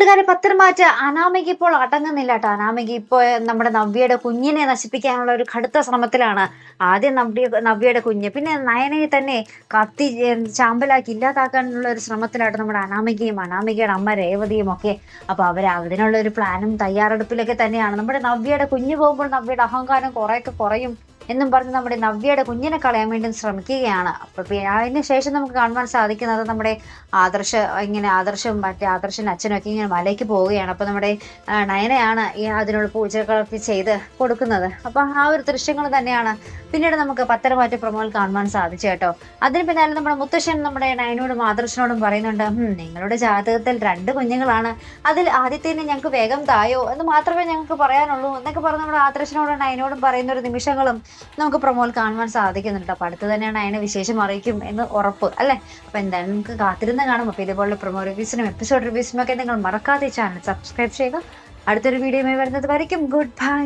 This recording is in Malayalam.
കൂട്ടുകാരെ പത്രം മാറ്റ അനാമിക ഇപ്പോൾ അടങ്ങുന്നില്ല കേട്ടോ. അനാമിക ഇപ്പോൾ നമ്മുടെ നവ്യയുടെ കുഞ്ഞിനെ നശിപ്പിക്കാനുള്ള ഒരു കടുത്ത ശ്രമത്തിലാണ് ആദ്യം നവ്യ നവ്യയുടെ കുഞ്ഞ്. പിന്നെ നയനയെ തന്നെ കത്തി ചാമ്പലാക്കി ഇല്ലാതാക്കാനുള്ള ഒരു ശ്രമത്തിലായിട്ട് നമ്മുടെ അനാമികയും അനാമികയുടെ അമ്മ രേവതിയും ഒക്കെ. അപ്പോൾ അവർ അതിനുള്ള ഒരു പ്ലാനും തയ്യാറെടുപ്പിലൊക്കെ തന്നെയാണ്. നമ്മുടെ നവ്യയുടെ കുഞ്ഞ് പോകുമ്പോൾ നവ്യയുടെ അഹങ്കാരം കുറേയൊക്കെ കുറയും. എന്നും പറഞ്ഞ് നമ്മുടെ നവ്യയുടെ കുഞ്ഞിനെ കളയാൻ വേണ്ടി ശ്രമിക്കുകയാണ്. അപ്പൊ പി- അതിന് ശേഷം നമുക്ക് കാണുവാൻ സാധിക്കുന്നത് നമ്മുടെ ആദർശ ഇങ്ങനെ ആദർശം മറ്റേ ആദർശൻ അച്ഛനും ഒക്കെ ഇങ്ങനെ മലയ്ക്ക് പോവുകയാണ്. അപ്പൊ നമ്മുടെ നയനയാണ് ഈ അതിനുള്ള പൂജകളൊക്കെ ചെയ്ത് കൊടുക്കുന്നത്. അപ്പൊ ആ ഒരു ദൃശ്യങ്ങൾ തന്നെയാണ് പിന്നീട് നമുക്ക് പത്തരമാറ്റ പ്രമോൽ കാണുവാൻ സാധിച്ചു കേട്ടോ. അതിന് പിന്നാലെ നമ്മുടെ മുത്തശ്ശൻ നമ്മുടെ നയനോടും ആദർശനോടും പറയുന്നുണ്ട് "ഹും, നിങ്ങളുടെ ജാതകത്തിൽ രണ്ട് കുഞ്ഞുങ്ങളാണ്. അതിൽ ആദ്യത്തേനെ ഞങ്ങൾക്ക് വേഗം തായോ എന്ന് മാത്രമേ ഞങ്ങൾക്ക് പറയാനുള്ളൂ എന്നൊക്കെ പറഞ്ഞ് നമ്മുടെ ആദർശനോടും നയനോടും പറയുന്ന ഒരു നിമിഷങ്ങളും നമുക്ക് പ്രമോൽ കാണുവാൻ സാധിക്കുന്നുണ്ട്. അപ്പൊ അടുത്ത് തന്നെയാണ് അതിനെ വിശേഷം അറിയിക്കും എന്ന് ഉറപ്പ് അല്ലേ? അപ്പൊ എന്തായാലും നമുക്ക് കാത്തിരുന്ന് കാണും. അപ്പോൾ ഇതുപോലുള്ള പ്രൊമോ റിവ്യൂസിനും എപ്പിസോഡ് റിവ്യൂസിനും ഒക്കെ നിങ്ങൾ മറക്കാതെ ചാനൽ സബ്സ്ക്രൈബ് ചെയ്യുക. അടുത്തൊരു വീഡിയോയുമായി വരുന്നത് വരയ്ക്കും. Good bye